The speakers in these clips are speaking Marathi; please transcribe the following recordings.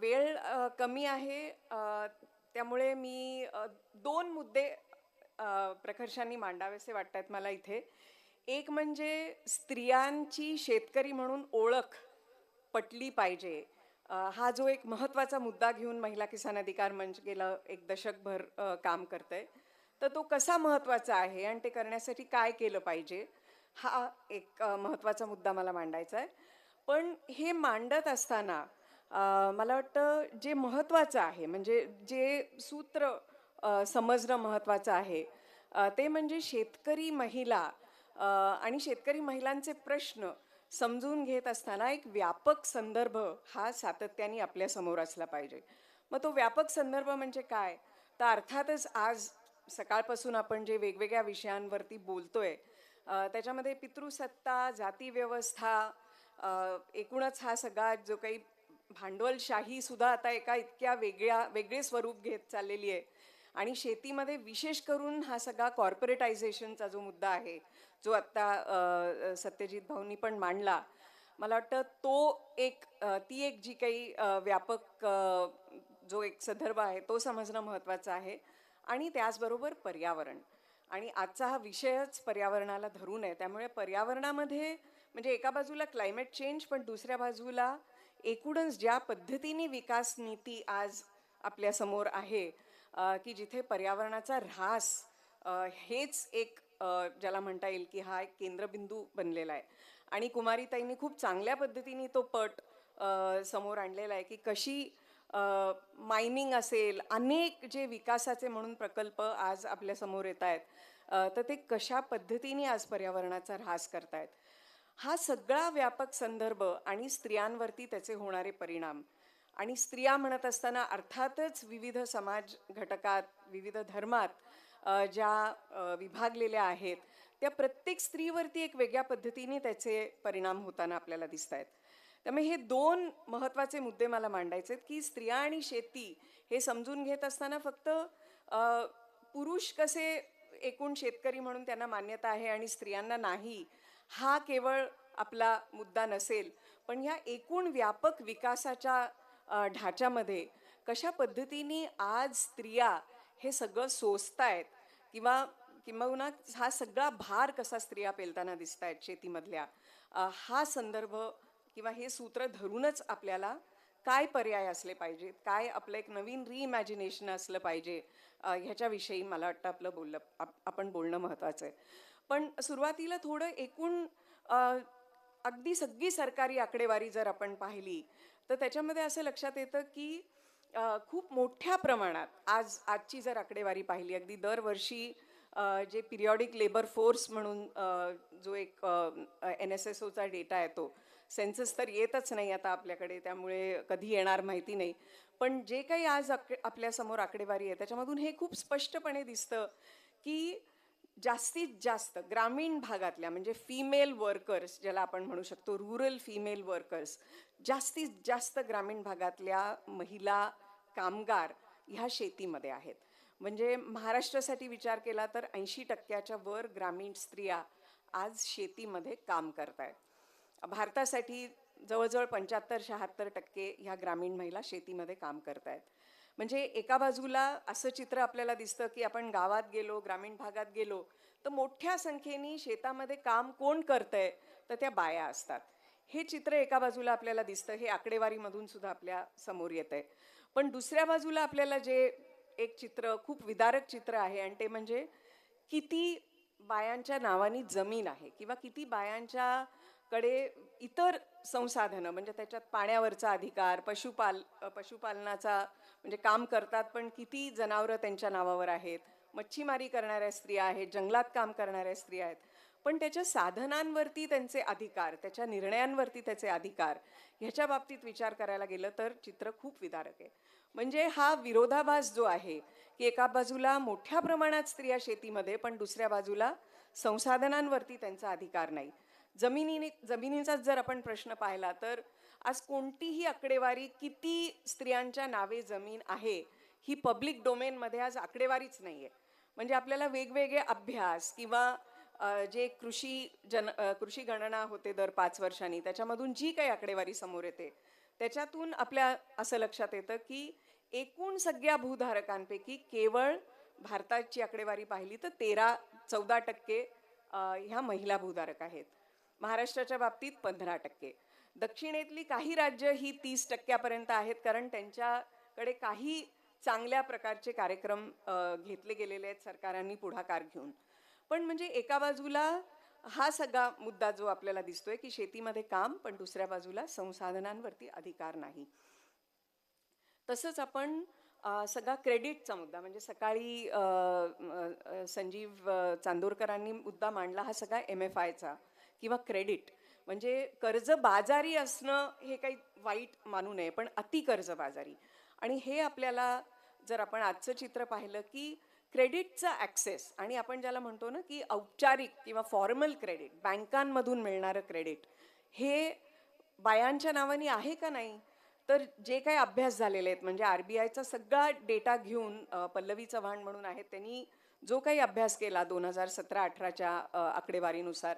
वेळ कमी आहे. त्यामुळे मी दोन मुद्दे प्रकर्षांनी मांडावेसे वाटत आहेत मला इथे. एक म्हणजे स्त्रियांची शेतकरी म्हणून ओळख पटली पाहिजे. हा जो एक महत्त्वाचा मुद्दा घेऊन महिला किसान अधिकार मंच गेलं एक दशकभर काम काम करतंय तर तो कसा महत्त्वाचा आहे आणि ते करण्यासाठी काय केलं पाहिजे हा एक महत्त्वाचा मुद्दा मला मांडायचा आहे पण हे मांडत असताना मला वाटतं जे महत्त्वाचं आहे म्हणजे जे सूत्र समजणं महत्त्वाचं आहे ते म्हणजे शेतकरी महिला आणि शेतकरी महिलांचे प्रश्न समजून घेत असताना एक व्यापक संदर्भ हा सातत्याने आपल्यासमोर असला पाहिजे. मग तो व्यापक संदर्भ म्हणजे काय? तर अर्थातच आज सकाळपासून आपण जे वेगवेगळ्या विषयांवरती बोलतोय त्याच्यामध्ये पितृसत्ता जातीव्यवस्था एकूणच हा सगळा जो काही भांडवलशाही सुद्धा आता एका इतक्या वेगळ्या वेगळे स्वरूप घेत चाललेली आहे. आणि शेतीमध्ये विशेष करून हा सगळा कॉर्पोरेटायझेशनचा जो मुद्दा आहे जो आत्ता सत्यजित भाऊंनी पण मांडला मला वाटतं तो एक ती एक जी काही व्यापक जो एक संदर्भ आहे तो समजणं महत्त्वाचं आहे. आणि त्याचबरोबर पर्यावरण. आणि आजचा हा विषयच पर्यावरणाला धरून आहे त्यामुळे पर्यावरणामध्ये म्हणजे एका बाजूला क्लायमेट चेंज पण दुसऱ्या बाजूला एकूणच ज्या पद्धतीने विकास नीती आज आपल्यासमोर आहे की जिथे पर्यावरणाचा ऱ्हास हेच एक ज्याला म्हणता येईल की हा एक केंद्रबिंदू बनलेला आहे. आणि कुमारीताईंनी खूप चांगल्या पद्धतीने तो पट समोर आणलेला आहे की कशी मायनिंग असेल अनेक जे विकासाचे म्हणून प्रकल्प आज आपल्यासमोर येत आहेत तर ते कशा पद्धतीने आज पर्यावरणाचा ऱ्हास करतायत? हा सगळा व्यापक संदर्भ आणि स्त्रियांवरती त्याचे होणारे परिणाम. आणि स्त्रिया म्हणत असताना अर्थातच विविध समाज घटकात विविध धर्मात ज्या विभागलेल्या आहेत त्या प्रत्येक स्त्रीवरती एक वेगळ्या पद्धतीने त्याचे परिणाम होताना आपल्याला दिसत आहेत त्यामुळे हे दोन महत्त्वाचे मुद्दे मला मांडायचे आहेत की स्त्रिया आणि शेती हे समजून घेत असताना फक्त पुरुष कसे एकूण शेतकरी म्हणून त्यांना मान्यता आहे आणि स्त्रियांना नाही हा केवळ आपला मुद्दा नसेल पण ह्या एकूण व्यापक विकासाच्या ढाच्यामध्ये कशा पद्धतीने आज स्त्रिया हे सगळं सोसतायत किंवा किंबहुना हा सगळा भार कसा स्त्रिया पेलताना दिसत आहेत शेतीमधल्या हा संदर्भ किंवा हे सूत्र धरूनच आपल्याला काय पर्याय असले पाहिजेत? काय आपलं एक नवीन रिइमॅजिनेशन असलं पाहिजे? ह्याच्याविषयी मला वाटतं आपलं बोललं आपण बोलणं महत्त्वाचं आहे. पण सुरुवातीला थोडं एकूण अगदी सगळी सरकारी आकडेवारी जर आपण पाहिली तर त्याच्यामध्ये असं लक्षात येतं की खूप मोठ्या प्रमाणात आज आजची जर आकडेवारी पाहिली अगदी दरवर्षी जे पिरियॉडिक लेबर फोर्स म्हणून जो एक एन एस एस ओचा डेटा येतो सेन्सस तर येतच नाही आता आपल्याकडे त्यामुळे कधी येणार माहिती नाही. पण जे काही आज आक आपल्यासमोर आकडेवारी आहे त्याच्यामधून हे खूप स्पष्टपणे दिसतं की जास्तीत जास्त ग्रामीण भागातल्या म्हणजे फिमेल वर्कर्स ज्याला आपण म्हणू शकतो रुरल फिमेल वर्कर्स जास्तीत जास्त ग्रामीण भागातल्या महिला कामगार ह्या शेतीमध्ये आहेत. म्हणजे महाराष्ट्रासाठी विचार केला तर ऐंशी टक्क्याच्या वर ग्रामीण स्त्रिया आज शेतीमध्ये काम करत आहेत भारतासाठी जवळजवळ पंच्याहत्तर शहात्तर टक्के ह्या ग्रामीण महिला शेतीमध्ये काम करत आहेत म्हणजे एका बाजूला असं चित्र आपल्याला दिसतं की आपण गावात गेलो ग्रामीण भागात गेलो तर मोठ्या संख्येने शेतामध्ये काम कोण करतंय तर त्या बाया असतात. हे चित्र एका बाजूला आपल्याला दिसतं हे आकडेवारीमधून सुद्धा आपल्यासमोर येत आहे पण दुसऱ्या बाजूला आपल्याला जे एक चित्र खूप विदारक चित्र आहे आणि ते म्हणजे किती बायांच्या नावानी जमीन आहे किंवा किती बायांच्या कडे इतर संसाधनं म्हणजे त्याच्यात पाण्यावरचा अधिकार पशुपाल पशुपालनाचा म्हणजे काम करतात पण किती जनावरं त्यांच्या नावावर आहेत? मच्छीमारी करणाऱ्या स्त्रिया आहेत जंगलात काम करणाऱ्या स्त्रिया आहेत. पण त्याच्या साधनांवरती त्यांचे अधिकार त्याच्या निर्णयांवरती त्याचे अधिकार ह्याच्या बाबतीत विचार करायला गेलं तर चित्र खूप विदारक आहे. म्हणजे हा विरोधाभास जो आहे की एका बाजूला मोठ्या प्रमाणात स्त्रिया शेतीमध्ये पण दुसऱ्या बाजूला संसाधनांवरती त्यांचा अधिकार नाही. जमिनीने जमिनीचाच जर आपण प्रश्न पाहिला तर आज कोणतीही आकडेवारी किती स्त्रियांच्या नावे जमीन आहे ही पब्लिक डोमेनमध्ये आज आकडेवारीच नाही आहे म्हणजे आपल्याला वेगवेगळे अभ्यास किंवा जे कृषी जन कृषी गणना होते दर पाच वर्षांनी त्याच्यामधून जी काही आकडेवारी समोर येते त्याच्यातून आपल्या असं लक्षात येतं की एकूण सगळ्या भूधारकांपैकी केवळ भारताची आकडेवारी पाहिली तर तेरा चौदा टक्के ह्या महिला भूधारक आहेत. महाराष्ट्राच्या बाबतीत पंधरा टक्के. दक्षिणेतली काही राज्य ही तीस टक्क्यापर्यंत आहेत कारण त्यांच्याकडे काही चांगल्या प्रकारचे कार्यक्रम घेतले गेलेले आहेत सरकारांनी पुढाकार घेऊन. पण म्हणजे एका बाजूला हा सगळा मुद्दा जो आपल्याला दिसतोय की शेतीमध्ये काम पण दुसऱ्या बाजूला संसाधनांवरती अधिकार नाही. तसंच आपण सगळा क्रेडिटचा मुद्दा म्हणजे सकाळी संजीव चांदोरकरांनी मुद्दा मांडला हा सगळा एम एफ आयचा किंवा क्रेडिट. म्हणजे कर्ज बाजारी असणं हे काही वाईट मानू नये पण अति कर्ज बाजारी. आणि हे आपल्याला जर आपण आजचं चित्र पाहिलं की क्रेडिटचा ॲक्सेस आणि आपण ज्याला म्हणतो ना की औपचारिक किंवा फॉर्मल क्रेडिट बँकांमधून मिळणारं क्रेडिट हे बायांच्या नावाने आहे का नाही? तर जे काही अभ्यास झालेले आहेत म्हणजे आर बी आयचा सगळा डेटा घेऊन पल्लवी चव्हाण म्हणून आहेत त्यांनी जो काही अभ्यास केला दोन हजार सतरा अठराच्या आकडेवारीनुसार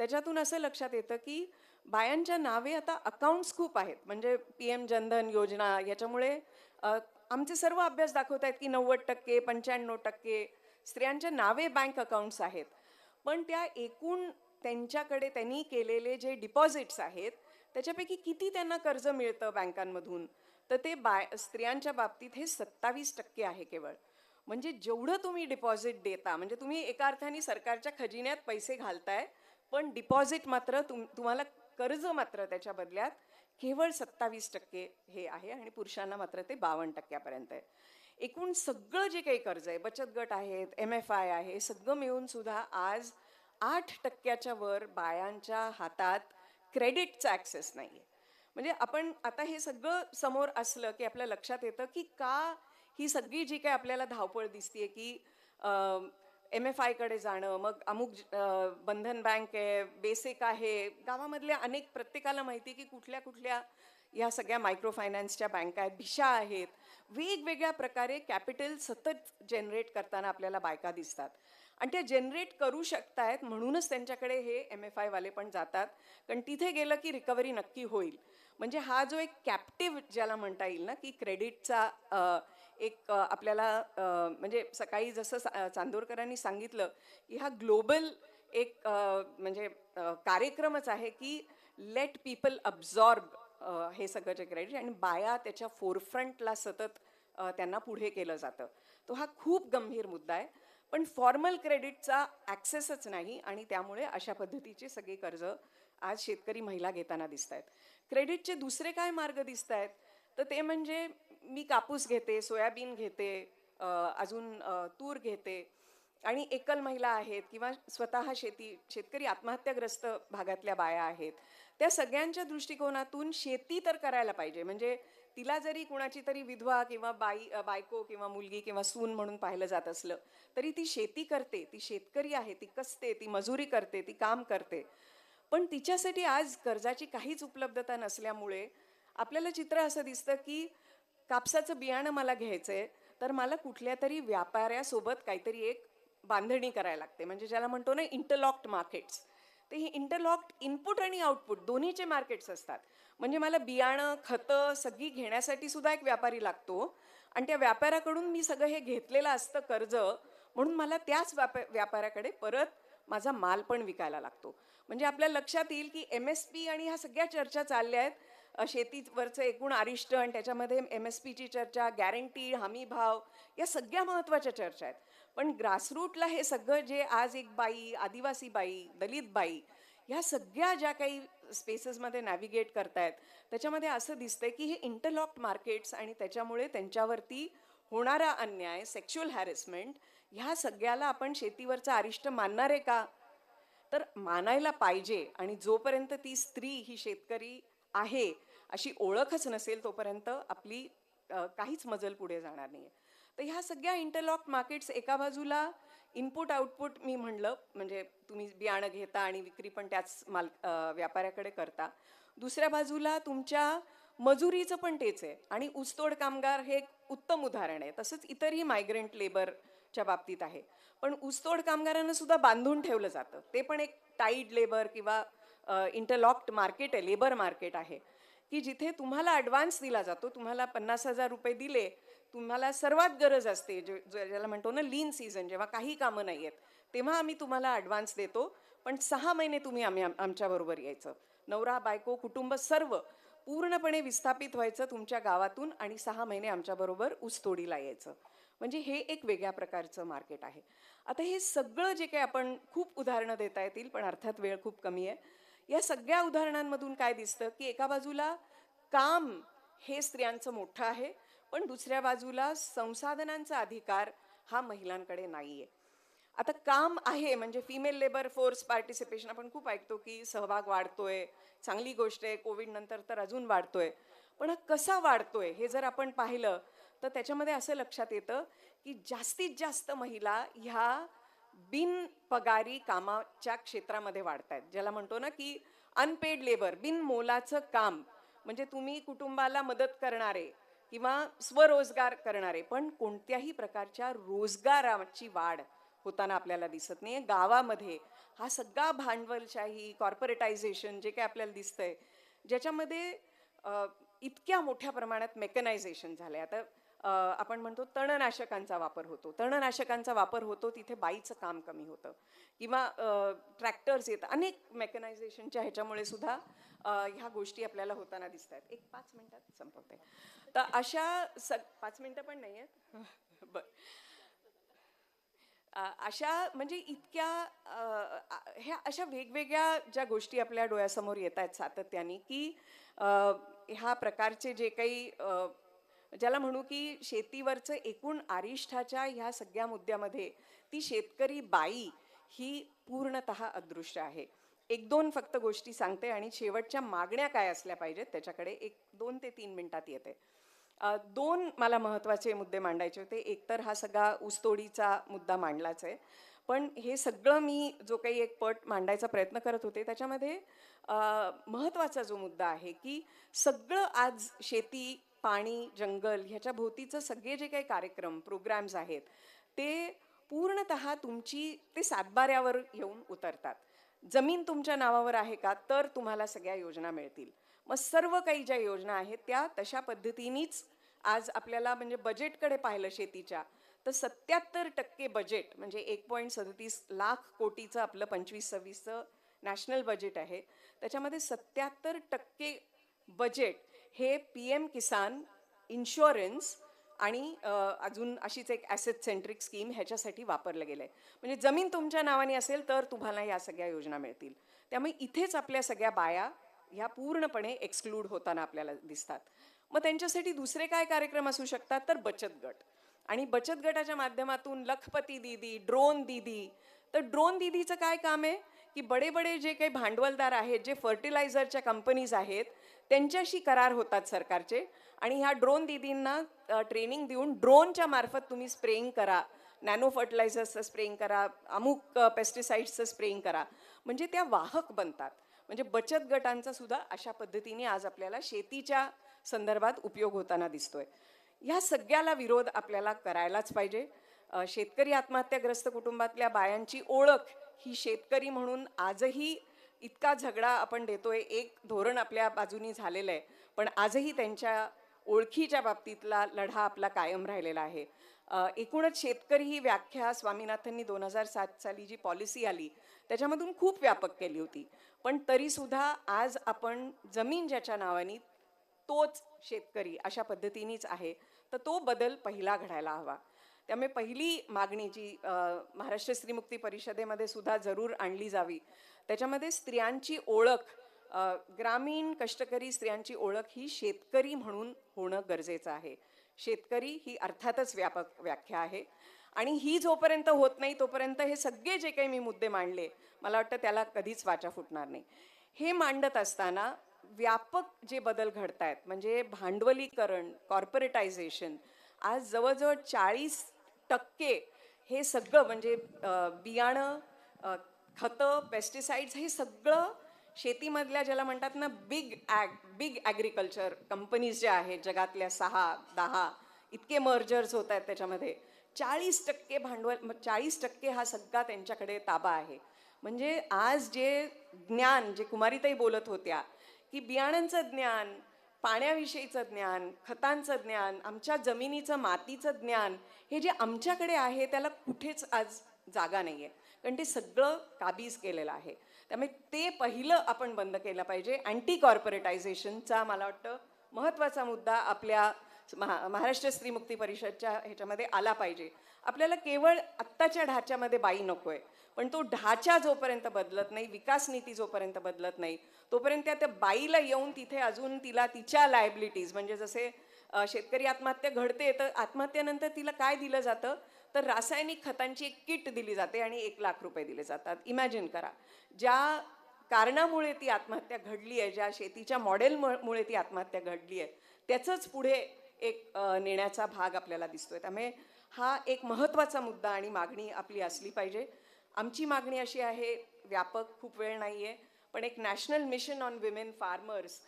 त्याच्यातून असं लक्षात येतं की बायांच्या नावे आता अकाउंट्स खूप आहेत. म्हणजे पी एम जनधन योजना याच्यामुळे आमचे सर्व अभ्यास दाखवत आहेत की नव्वद टक्के पंच्याण्णव टक्के स्त्रियांच्या नावे बँक अकाउंट्स आहेत. पण त्या एकूण त्यांच्याकडे त्यांनी केलेले जे डिपॉझिट्स आहेत त्याच्यापैकी किती त्यांना कर्ज मिळतं बँकांमधून? तर ते बाय स्त्रियांच्या बाबतीत हे सत्तावीस टक्के आहे केवळ. म्हणजे जेवढं तुम्ही डिपॉझिट देता म्हणजे तुम्ही एका अर्थाने सरकारच्या खजिन्यात पैसे घालताय पण डिपॉझिट मात्र तुम तुम्हाला कर्ज मात्र त्याच्या बदल्यात केवळ सत्तावीस टक्के हे आहे आणि पुरुषांना मात्र ते बावन्न टक्क्यापर्यंत आहे. एकूण सगळं जे काही कर्ज आहे बचत गट आहेत एम एफ आय आहे सगळं मिळून सुद्धा आज आठ टक्क्याच्या वर बायांच्या हातात क्रेडिटचा ॲक्सेस नाही आहे म्हणजे आपण आता हे सगळं समोर असलं की आपल्या लक्षात येतं की का ही सगळी जी काही आपल्याला धावपळ दिसते की एम एफ आयकडे जाणं मग अमुक बंधन बँक आहे बेसिक आहे गावामधल्या अनेक प्रत्येकाला माहिती की कुठल्या कुठल्या या सगळ्या मायक्रो फायनान्सच्या बँका आहेत भिशा आहेत. वेगवेगळ्या प्रकारे कॅपिटल सतत जनरेट करताना आपल्याला बायका दिसतात. आणि त्या जनरेट करू शकतायत म्हणूनच त्यांच्याकडे हे एम एफ आयवाले पण जातात. कारण तिथे गेलं की रिकव्हरी नक्की होईल. म्हणजे हा जो एक कॅप्टिव्ह ज्याला म्हणता येईल ना की क्रेडिटचा एक आपल्याला म्हणजे सकाळी जसं सा- चांदोरकरांनी सांगितलं की हा ग्लोबल एक म्हणजे कार्यक्रमच आहे की लेट पीपल अब्झॉर्ब हे सगळं जे क्रेडिट आणि बाया त्याच्या फोरफ्रंटला सतत त्यांना पुढे केलं जातं. तो हा खूप गंभीर मुद्दा आहे. पण फॉर्मल क्रेडिटचा ॲक्सेसच नाही आणि त्यामुळे अशा पद्धतीचे सगळे कर्ज आज शेतकरी महिला घेताना दिसत आहेत क्रेडिटचे दुसरे काय मार्ग दिसत आहेत तर ते म्हणजे मी कापूस घेते सोयाबीन घेते अजून तूर घेते. आणि एकल महिला आहेत किंवा स्वतः शेती शेतकरी आत्महत्याग्रस्त भागातल्या बाया आहेत. त्या सगळ्यांच्या दृष्टिकोनातून शेती तर करायला पाहिजे. म्हणजे तिला जरी कुणाची तरी विधवा किंवा बाई बायको किंवा मुलगी किंवा सून म्हणून पाहिलं जात असलं तरी ती शेती करते. ती शेतकरी आहे ती कसते ती मजुरी करते ती काम करते. पण तिच्यासाठी आज कर्जाची काहीच उपलब्धता नसल्यामुळे आपल्याला चित्र असं दिसतं की कापसाचं बियाणं मला घ्यायचंय तर मला कुठल्या तरी व्यापाऱ्यासोबत काहीतरी एक बांधणी करायला लागते. म्हणजे ज्याला म्हणतो ना इंटरलॉक्ड मार्केट्स ते हे इंटरलॉक्ड इनपुट आणि आउटपुट दोन्हीचे मार्केट्स असतात. म्हणजे मला बियाणं खतं सगळी घेण्यासाठी सुद्धा एक व्यापारी लागतो आणि त्या व्यापाऱ्याकडून मी सगळं हे घेतलेलं असतं कर्ज म्हणून मला त्याच व्यापा व्यापाऱ्याकडे परत माझा माल पण विकायला लागतो. म्हणजे आपल्या लक्षात येईल की एम एस पी आणि ह्या सगळ्या चर्चा चालल्या आहेत. शेतीवरचं एकूण आरिष्ट आणि त्याच्यामध्ये एम एस पीची चर्चा गॅरंटी हमी भाव या सगळ्या महत्त्वाच्या चर्चा आहेत. पण ग्रासरूटला हे सगळं जे आज एक बाई आदिवासी बाई दलित बाई ह्या सगळ्या ज्या काही स्पेसेसमध्ये नॅव्हिगेट करतायत त्याच्यामध्ये असं दिसतंय की हे इंटरलॉक्ड मार्केट्स आणि त्याच्यामुळे त्यांच्यावरती होणारा अन्याय सेक्शुअल हॅरेसमेंट ह्या सगळ्याला आपण शेतीवरचं अरिष्ट मानणार आहे का? तर मानायला पाहिजे आणि जोपर्यंत ती स्त्री ही शेतकरी आहे अशी ओळखच नसेल तोपर्यंत आपली काहीच मजल पुढे जाणार नाही तर ह्या सगळ्या इंटरलॉक मार्केट्स एका बाजूला इनपुट आउटपुट मी म्हणलं म्हणजे तुम्ही बियाणं घेता आणि विक्री पण त्याच माल व्यापाऱ्याकडे करता. दुसऱ्या बाजूला तुमच्या मजुरीचं पण तेच आहे आणि ऊसतोड कामगार हे एक उत्तम उदाहरण आहे. तसंच इतरही मायग्रंट लेबरच्या बाबतीत आहे. पण ऊसतोड कामगारांना सुद्धा बांधून ठेवलं जातं. ते पण एक टाईड लेबर किंवा इंटरलॉक्ड मार्केट आहे लेबर मार्केट आहे की जिथे तुम्हाला ॲडव्हान्स दिला जातो तुम्हाला पन्नास हजार रुपये दिले तुम्हाला सर्वात गरज असते जे ज्याला म्हणतो ना लीन सीझन जेव्हा काही कामं नाही आहेत तेव्हा आम्ही तुम्हाला ॲडव्हान्स देतो पण सहा महिने तुम्ही आम्ही आमच्याबरोबर यायचं. नवरा बायको कुटुंब सर्व पूर्णपणे विस्थापित व्हायचं तुमच्या गावातून आणि सहा महिने आमच्याबरोबर ऊसतोडीला यायचं. म्हणजे हे एक वेगळ्या प्रकारचं मार्केट आहे. आता हे सगळं जे काही आपण खूप उदाहरणं देता येतील पण अर्थात वेळ खूप कमी आहे. या सगळ्या उदाहरणांमधून काय दिसतं की एका बाजूला काम हे स्त्रियांचं मोठं आहे पण दुसऱ्या बाजूला संसाधनांचा अधिकार हा महिलांकडे नाही आहे आता काम आहे म्हणजे फिमेल लेबर फोर्स पार्टिसिपेशन आपण खूप ऐकतो की सहभाग वाढतोय चांगली गोष्ट आहे कोविड नंतर तर अजून वाढतोय. पण हा कसा वाढतोय हे जर आपण पाहिलं तर त्याच्यामध्ये असं लक्षात येतं की जास्तीत जास्त महिला ह्या बिन पगारी कामाच्या क्षेत्रामध्ये वाढत आहेत ज्याला म्हणतो ना की अनपेड लेबर बिन मोलाचं काम. म्हणजे तुम्ही कुटुंबाला मदत करणारे किंवा स्वरोजगार करणारे पण कोणत्याही प्रकारच्या रोजगाराची वाढ होताना आपल्याला दिसत नाही गावामध्ये हा सगळा भांडवलशाही कॉर्पोरेटायझेशन जे काही आपल्याला दिसतंय ज्याच्यामध्ये इतक्या मोठ्या प्रमाणात मेकनायझेशन झालं आहे आता आपण म्हणतो तणनाशकांचा वापर होतो. तणनाशकांचा वापर होतो तिथे बाईचं काम कमी होतं. किंवा ट्रॅक्टर्स येत अनेक मेकनायझेशनच्या ह्याच्यामुळे सुद्धा ह्या गोष्टी आपल्याला होताना दिसत आहेत एक पाच मिनटात संपवते. तर अशा सग पाच मिनटं पण नाही आहेत बरं अशा म्हणजे इतक्या ह्या अशा वेगवेगळ्या ज्या गोष्टी आपल्या डोळ्यासमोर येत आहेत सातत्याने की ह्या प्रकारचे जे काही ज्याला म्हणू की शेतीवरचं एकूण आरिष्ठाच्या ह्या सगळ्या मुद्द्यामध्ये ती शेतकरी बाई ही पूर्णतः अदृश्य आहे. एक दोन फक्त गोष्टी सांगते आणि शेवटच्या मागण्या काय असल्या पाहिजेत त्याच्याकडे एक दोन ते तीन मिनिटात येते. दोन मला महत्त्वाचे मुद्दे मांडायचे होते. एकतर हा सगळा ऊसतोडीचा मुद्दा मांडलाच आहे. पण हे सगळं मी जो काही एक पट मांडायचा प्रयत्न करत होते त्याच्यामध्ये महत्त्वाचा जो मुद्दा आहे की सगळं आज शेती पाणी जंगल ह्याच्या भोवतीचं सगळे जे काही कार्यक्रम प्रोग्रॅम्स आहेत ते पूर्णत तुमची ते सातबाऱ्यावर येऊन उतरतात. जमीन तुमच्या नावावर आहे का? तर तुम्हाला सगळ्या योजना मिळतील. मग सर्व काही ज्या योजना आहेत त्या तशा पद्धतीनेच आज आपल्याला म्हणजे बजेटकडे पाहिलं शेतीच्या तर सत्याहत्तर टक्के बजेट म्हणजे एक पॉईंट सदतीस लाख कोटीचं आपलं पंचवीस सव्वीसचं नॅशनल बजेट आहे. त्याच्यामध्ये सत्याहत्तर टक्के बजेट हे पी एम किसान इन्शुरन्स आणि अजून अशीच एक ॲसेट सेंट्रिक स्कीम ह्याच्यासाठी वापरलं गेलं आहे म्हणजे जमीन तुमच्या नावाने असेल तर तुम्हाला या सगळ्या योजना मिळतील. त्यामुळे इथेच आपल्या सगळ्या बाया ह्या पूर्णपणे एक्सक्लूड होताना आपल्याला दिसतात. मग त्यांच्यासाठी दुसरे काय कार्यक्रम असू शकतात? तर बचत गट. आणि बचत गटाच्या माध्यमातून लखपती दीदी ड्रोन दीदी तर ड्रोन दीदीचं काय काम आहे? की बडे बडे जे काही भांडवलदार आहेत जे फर्टिलायझरच्या कंपनीज आहेत त्यांच्याशी करार होतात सरकारचे. आणि ह्या ड्रोन दिदींना ट्रेनिंग देऊन ड्रोनच्या मार्फत तुम्ही स्प्रेईंग करा. नॅनो फर्टिलायझर्सचं स्प्रेईंग करा. अमुक पेस्टिसाईड्सचं स्प्रेईंग करा. म्हणजे त्या वाहक बनतात. म्हणजे बचत गटांचा सुद्धा अशा पद्धतीने आज आपल्याला शेतीच्या संदर्भात उपयोग होताना दिसतोय. ह्या सगळ्याला विरोध आपल्याला करायलाच पाहिजे. शेतकरी आत्महत्याग्रस्त कुटुंबातल्या बायांची ओळख ही शेतकरी म्हणून आजही इतका झगडा आपण देतोय एक धोरण आपल्या बाजूनी झालेलं आहे. पण आजही त्यांच्या ओळखीच्या बाबतीतला लढा आपला कायम राहिलेला आहे. एकूणच शेतकरी ही व्याख्या स्वामीनाथननी दोन हजार सात साली जी पॉलिसी आली त्याच्यामधून खूप व्यापक केली होती. पण तरीसुद्धा आज आपण जमीन ज्याच्या नावाने तोच शेतकरी अशा पद्धतीनेच आहे तर तो बदल पहिला घडायला हवा. त्यामुळे पहिली मागणी जी महाराष्ट्र स्त्रीमुक्ती परिषदेमध्ये सुद्धा जरूर आणली जावी. त्याच्यामध्ये स्त्रियांची ओळख ग्रामीण कष्टकरी स्त्रियांची ओळख ही शेतकरी म्हणून होणं गरजेचं आहे. शेतकरी ही अर्थातच व्यापक व्याख्या आहे. आणि ही जोपर्यंत होत नाही तोपर्यंत हे सगळे जे काही मी मुद्दे मांडले मला वाटतं त्याला कधीच वाचा फुटणार नाही. हे मांडत असताना व्यापक जे बदल घडत आहेत म्हणजे भांडवलीकरण कॉर्पोरेटायझेशन आज जवळजवळ चाळीस टक्के हे सगळं म्हणजे बियाणं खतं पेस्टिसाइड्स हे सगळं शेतीमधल्या ज्याला म्हणतात ना big ag big agriculture companies ज्या आहेत जगातल्या सहा दहा इतके मर्जर्स होत आहेत त्याच्यामध्ये. चाळीस टक्के भांडवल चाळीस टक्के हा सगळा त्यांच्याकडे ताबा आहे. म्हणजे आज जे ज्ञान जे कुमारीताई बोलत होत्या की बियाणांचं ज्ञान पाण्याविषयीचं ज्ञान खतांचं ज्ञान आमच्या जमिनीचं मातीचं ज्ञान हे जे आमच्याकडे आहे त्याला कुठेच आज जागा नाही आहे कारण ते सगळं काबीज केलेलं आहे. त्यामुळे ते पहिलं आपण बंद केलं पाहिजे. अँटी कॉर्पोरेटायझेशनचा मला वाटतं महत्त्वाचा मुद्दा आपल्या महा महाराष्ट्र स्त्री मुक्ती परिषदच्या ह्याच्यामध्ये आला पाहिजे. आपल्याला केवळ आत्ताच्या ढाच्यामध्ये बाई नको आहे पण तो ढाचा जोपर्यंत बदलत नाही विकास नीती जोपर्यंत बदलत नाही तोपर्यंत त्या त्या बाईला येऊन तिथे अजून तिला तिच्या लायबिलिटीज म्हणजे जसे शेतकरी आत्महत्या घडते तर आत्महत्येनंतर तिला काय दिलं जातं? तर रासायनिक खतांची एक किट दिली जाते आणि एक लाख रुपये दिले जातात. इमॅजिन करा. ज्या कारणामुळे ती आत्महत्या घडली आहे ज्या शेतीच्या मॉडेलमुळे ती आत्महत्या घडली आहे त्याचंच पुढे एक नेण्याचा भाग आपल्याला दिसतोय. त्यामुळे हा एक महत्त्वाचा मुद्दा आणि मागणी आपली असली पाहिजे. आमची मागणी अशी आहे व्यापक खूप वेळ नाही आहे पण एक National Mission on Women Farmers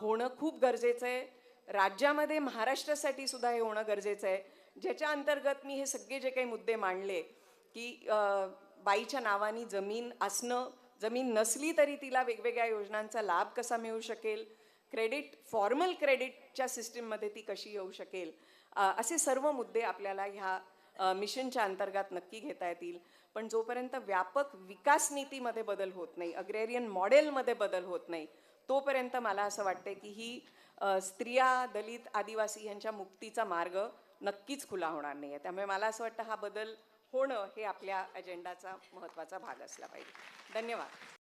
होणं खूप गरजेचं आहे. राज्यामध्ये महाराष्ट्रासाठी सुद्धा हे होणं गरजेचं आहे. ज्याच्या अंतर्गत मी हे सगळे जे काही मुद्दे मांडले की बाईच्या नावानी जमीन असणं जमीन नसली तरी तिला वेगवेगळ्या योजनांचा लाभ कसा मिळू शकेल? क्रेडिट फॉर्मल क्रेडिटच्या सिस्टीममध्ये ती कशी येऊ शकेल? असे सर्व मुद्दे आपल्याला ह्या मिशनच्या अंतर्गत नक्की घेता येतील. पण जोपर्यंत व्यापक विकास नीतीमध्ये बदल होत नाही अग्रेरियन मॉडेलमध्ये बदल होत नाही तोपर्यंत मला असं वाटते की ही स्त्रिया दलित आदिवासी यांच्या मुक्तीचा मार्ग नक्कीच खुला होणार नाही आहे त्यामुळे मला असं वाटतं हा बदल होणं हे आपल्या अजेंडाचा महत्त्वाचा भाग असला पाहिजे. धन्यवाद.